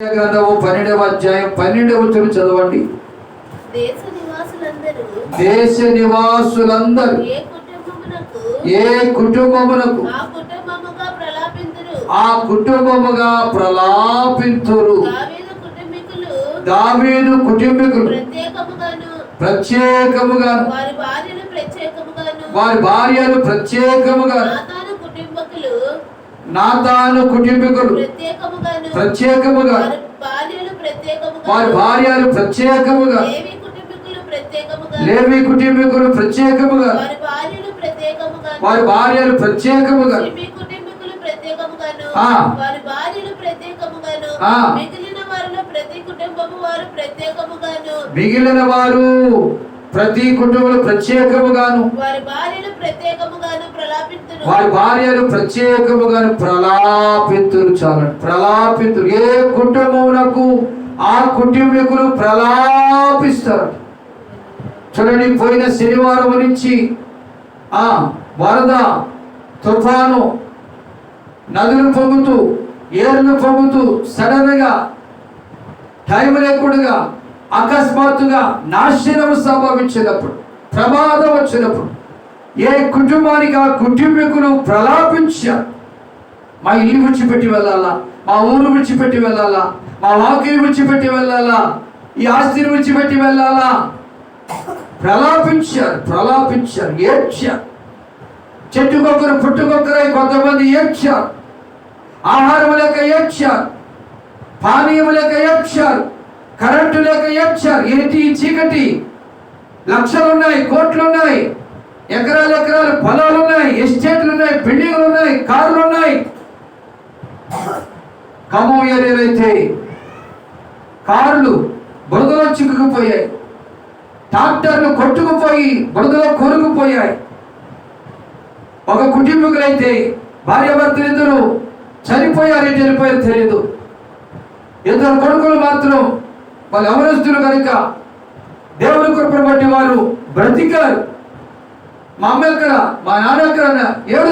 గ్రంథము పన్నెండవ అధ్యాయం పన్నెండవ వచనం చదవండి. దేశ నివాసులందరూ ఏ కుటుంబమునకు? ఆ కుటుంబముగా ప్రలాపింతురు. దావీదు కుటుంబీకులు ప్రత్యేకముగా వారి భార్యలు ప్రత్యేకముగా నాతాను కుటుంబీకులు. ప్రత్యేకముగా వారి భార్యలు ప్రత్యేకముగా లేవి కుటుంబీకులు ప్రత్యేకముగా వారి భార్యలు ప్రత్యేకముగా మిగిలిన వారు ప్రతి కుటుంబంలో ప్రత్యేకముగాను వారి భార్యలు ప్రత్యేకముగాను ప్రలాపింతురు వారి భార్యలు ప్రత్యేకముగాను ప్రలాపింతురు చాలండి. ప్రలాపింతురు. ఏ కుటుంబమునకు ఆ కుటుంబీకులు ప్రలాపిస్తారు. చూడండి పోయిన శనివారం నుంచి ఆ వరద తుఫాను నదులు పొంగుతూ ఏర్లు పొంగుతూ సడన్గా టైం లేకుండా అకస్మాత్తుగా నాశనం సంభవించినప్పుడు ప్రమాదం వచ్చినప్పుడు ఏ కుటుంబానికి ఆ కుటుంబీకులు ప్రలాపించారు మా ఇల్లు విడిచిపెట్టి వెళ్ళాలా? మా ఊరు విడిచిపెట్టి వెళ్ళాలా? మా వాకిలి విడిచిపెట్టి వెళ్ళాలా? ఈ ఆస్తిని విడిచిపెట్టి వెళ్ళాలా? ప్రలాపించారు ప్రలాపించారు ఏడ్చారు. చెట్టుకొక్కరు పుట్టుకొక్కరై కొంతమంది ఏడ్చారు. ఆహారం లేక ఏడ్చారు. పానీయం లేక ఏడ్చారు. కరెంటు లేక ఏడ్చారు ఏంటి చీకటి? లక్షలు ఉన్నాయి కోట్లు ఉన్నాయి ఎకరాలు ఎకరాలు పొలాలు ఉన్నాయి ఎస్టేట్లు ఉన్నాయి బిల్డింగ్లు ఉన్నాయి కార్లు ఉన్నాయి ఖమ్మం ఏరియాలో అయితే కార్లు బురదలో చిక్కుకుపోయాయి. ట్రాక్టర్లు కొట్టుకుపోయి బురదలో కొరుకుపోయాయి. ఒక కుటుంబీకులైతే భార్యాభర్తలు ఇద్దరు చనిపోయారు చనిపోయారు తెలియదు ఇద్దరు కొడుకులు మాత్రం వాళ్ళు అవరస్తులు కనుక దేవుని కృపను బట్టి వారు బ్రతికారు. మా అమ్మ ఎక్కడ? మా నాన్న ఎక్కడ? ఏడు